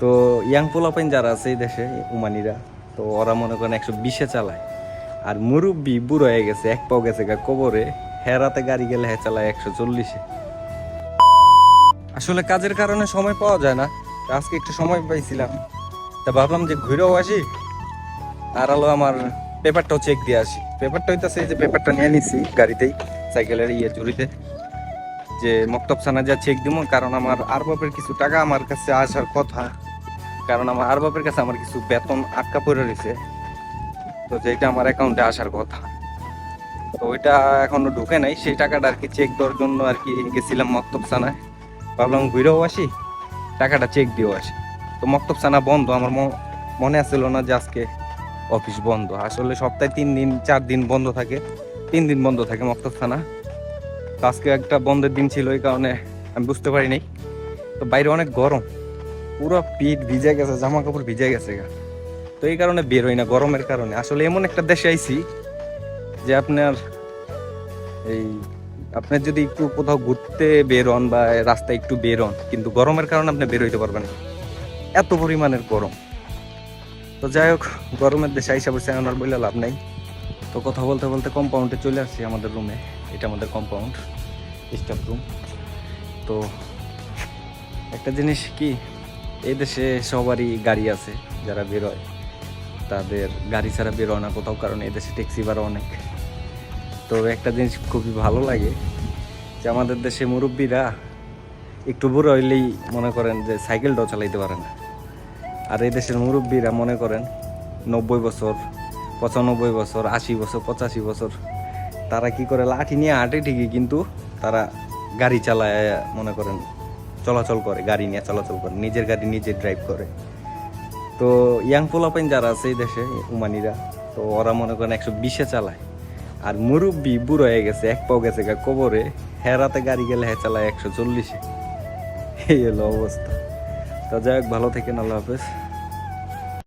তো ইয়াং পোলাপাইন যারা আছে এই দেশে, উমানিরা, তো ওরা মনে করেন একশো বিশে চালায়। আর মুরব্বি বুড়ো হয়ে গেছে, এক পাও গেছে গা কবরে, হেরাতে গাড়ি গেলে হ্যাঁ চালায় একশো চল্লিশে। আসলে কাজের কারণে সময় পাওয়া যায় না আজকে একটু সময় পাইছিলাম। তা ভাবলাম যে ঘুরেও আসি, আর হলো আমার পেপারটাও চেক দিয়ে আসি। পেপারটা হইতাছে যে পেপারটা নিয়ে নিছি গাড়িতেই, সাইকেলের ইয়ে ঝুড়িতে যে মক্তব সানা যা চেক দিব কারণ আমার আর বাপের কিছু টাকা আমার কাছে আসার কথা। কারণ আমার আর বাপের কাছে আমার কিছু বেতন আটকা পড়ে রয়েছে। তো যেটা আমার অ্যাকাউন্টে আসার কথা। তো ওইটা এখনও ঢুকে নাই। সেই টাকাটা আর কি চেক দেওয়ার জন্য আর কি গেছিলাম মক্তব সানায় ভাবলাম, ঘুরেও আসি। টাকাটা চেক দিয়েও আসি। তো মক্তব সানা বন্ধ। আমার মনে আসছিল না যে আজকে অফিস বন্ধ। আসলে সপ্তাহে তিন দিন, চার দিন বন্ধ থাকে। তিন দিন বন্ধ থাকে মক্তব থানা তো আজকে একটা বন্ধের দিন ছিল, এই কারণে আমি বুঝতে পারিনি। তো বাইরে অনেক গরম। পুরো পিঠ ভিজে গেছে জামা কাপড় ভিজে গেছে গা। তো এই কারণে বের হই না, গরমের কারণে। আসলে এমন একটা দেশে আইছি যে আপনার এই, আপনার যদি একটু কোথাও ঘুরতে বের হন বা রাস্তায় একটু বের হন, কিন্তু গরমের কারণে আপনি বের হইতে পারবেন না। এত পরিমাণের গরম। তো যাই হোক, গরমের দেশে আইসা বসে আমার বলে লাভ নাই। তো কথা বলতে বলতে কম্পাউন্ডে চলে আসছি আমাদের রুমে এটা আমাদের কম্পাউন্ড স্টাফ রুম তো একটা জিনিস কি এই দেশে সবারই গাড়ি আছে যারা বেরোয়। তাদের গাড়ি ছাড়া বেরোয় না কোথাও, কারণ এই দেশে ট্যাক্সি ভাড়া অনেক। তো একটা জিনিস খুবই ভালো লাগে যে আমাদের দেশে মুরব্বীরা একটু বুড়ো হইলেই মনে করেন যে সাইকেলটাও চালাইতে পারে না। আর এই দেশের মুরব্বীরা মনে করেন নব্বই বছর, পঁচানব্বই বছর, আশি বছর, পঁচাশি বছর, তারা কি করে লাঠি নিয়ে হাঁটে ঠিকই, কিন্তু তারা গাড়ি চালায় মনে করেন চলাচল করে, গাড়ি নিয়ে চলাচল করে, নিজের গাড়ি নিজে ড্রাইভ করে। তো ইয়াং পোলাপাইন যারা আছে এই দেশে, উমানিরা, তো ওরা মনে করেন একশো বিশে চালায়। আর মুরব্বি বুড়ো হয়ে গেছে, এক পাও গেছে গা কবরে, হেরাতে গাড়ি গেলে হ্যাঁ চালায় একশো চল্লিশে। এই হলো অবস্থা। তো যাই হোক, ভালো থেকেন, আল্লাহ হাফেজ।